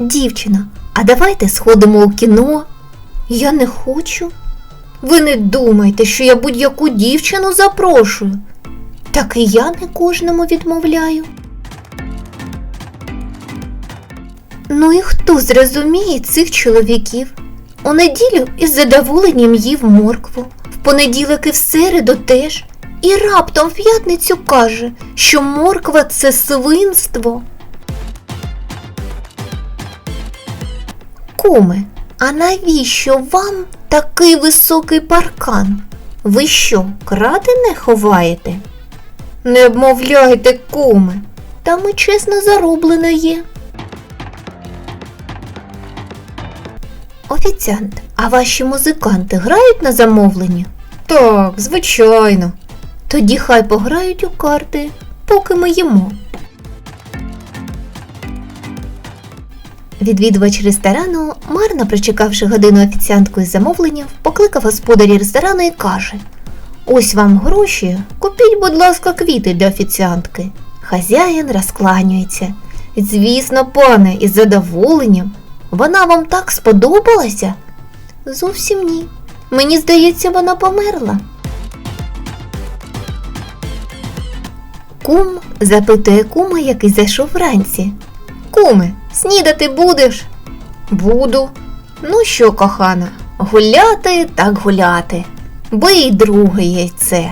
Дівчина, а давайте сходимо у кіно. Я не хочу. Ви не думайте, що я будь-яку дівчину запрошую. Так і я не кожному відмовляю. Ну і хто зрозуміє цих чоловіків? У неділю із задоволенням їв моркву, в понеділок і в середу теж, і раптом в п'ятницю каже, що морква це свинство. Куме, а навіщо вам такий високий паркан? Ви що, крадене ховаєте? Не обмовляйте, куме, там і чесно зароблено є. Офіціант, а ваші музиканти грають на замовлення? Так, звичайно. Тоді хай пограють у карти, поки ми їмо. Відвідувач ресторану, марно прочекавши годину офіціантку із замовленням, покликав господарі ресторану і каже: Ось вам гроші, купіть, будь ласка, квіти для офіціантки. Хазяїн розкланюється. Звісно, пане, із задоволенням. Вона вам так сподобалася? Зовсім ні. Мені здається, вона померла. Кум запитує кума, який зайшов вранці. Куме, снідати будеш? Буду. Ну що, кохана, гуляти так гуляти. Бий друге яйце.